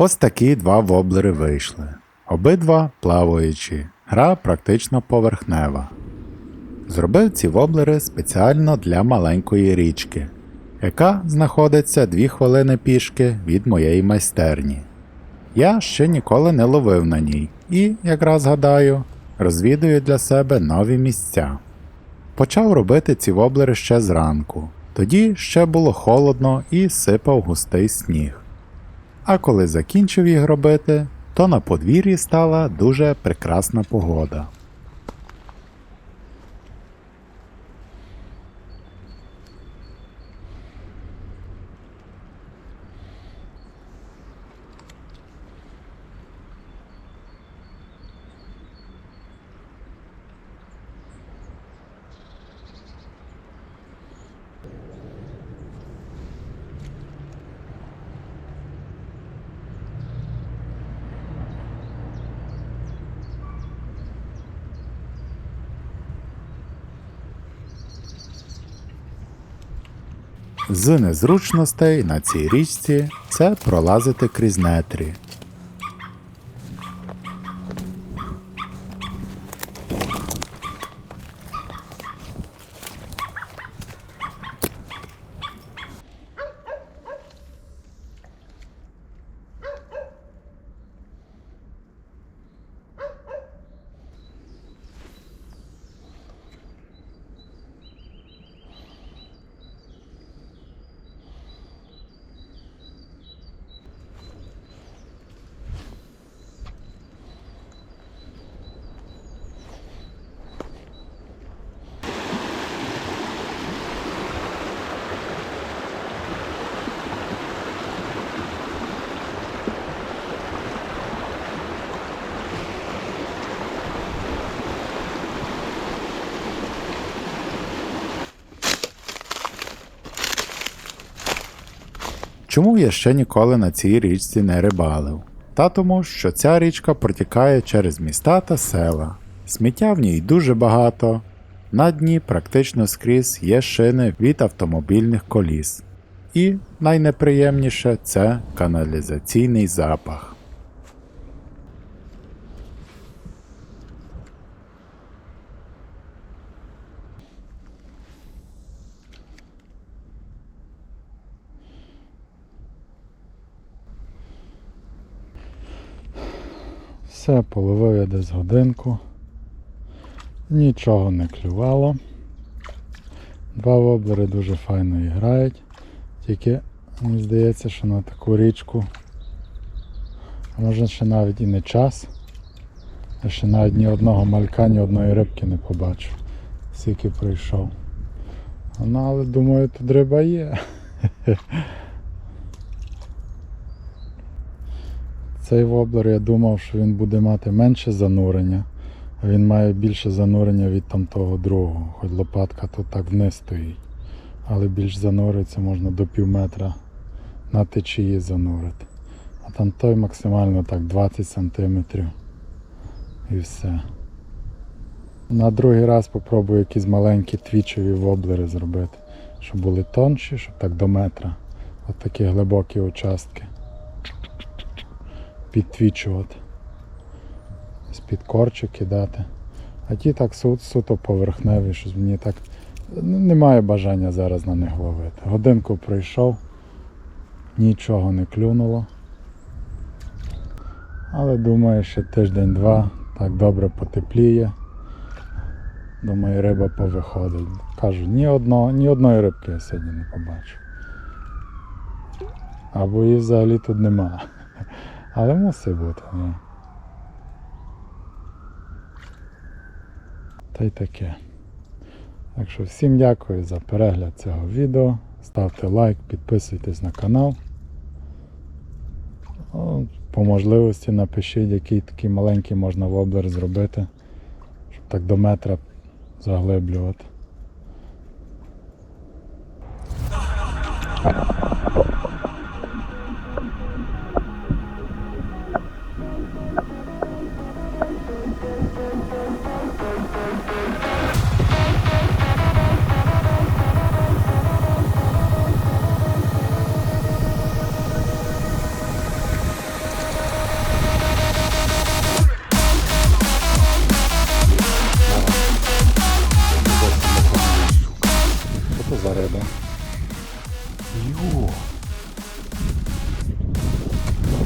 Ось такі два воблери вийшли. Обидва плаваючі, гра практично поверхнева. Зробив ці воблери спеціально для маленької річки, яка знаходиться 2 хвилини пішки від моєї майстерні. Я ще ніколи не ловив на ній і, якраз гадаю, розвідую для себе нові місця. Почав робити ці воблери ще зранку, тоді ще було холодно і сипав густий сніг. А коли закінчив їх робити, то на подвір'ї стала дуже прекрасна погода. З незручностей на цій річці це пролазити крізь нетрі. Чому я ще ніколи на цій річці не рибалив? Та тому, що ця річка протікає через міста та села. Сміття в ній дуже багато. На дні практично скрізь є шини від автомобільних коліс. І найнеприємніше це каналізаційний запах. Все, половив я десь годинку. Нічого не клювало. Два воблери дуже файно грають. Тільки мені здається, що на таку річку. А може ще навіть і не час. Я ще навіть ні одного малька, ні одної рибки не побачив. Скільки прийшов. Ну, але думаю, тут риба є. Цей воблер я думав, що він буде мати менше занурення, а він має більше занурення від там того другого. Хоч лопатка тут так вниз стоїть. Але більш зануриться можна до пів метра на течії занурити. А там той максимально так 20 сантиметрів. І все. На другий раз спробую якісь маленькі твічові воблери зробити, щоб були тонші, щоб так до метра. От такі глибокі участки підтвічувати. З-під корчик кидати. А ті так су- суто поверхневі, що мені так ну, немає бажання зараз на них ловити. Годинку пройшов, нічого не клюнуло. Але думаю, ще тиждень-два так добре потепліє. Думаю, риба повиходить. Кажу, ні, одного, ні одної рибки я сьогодні не побачу. Або її взагалі тут нема. Але мусить бути, ну. Та й таке. Так що всім дякую за перегляд цього відео. Ставте лайк, підписуйтесь на канал. По можливості напишіть, який такий маленький можна воблер зробити, щоб так до метра заглиблювати.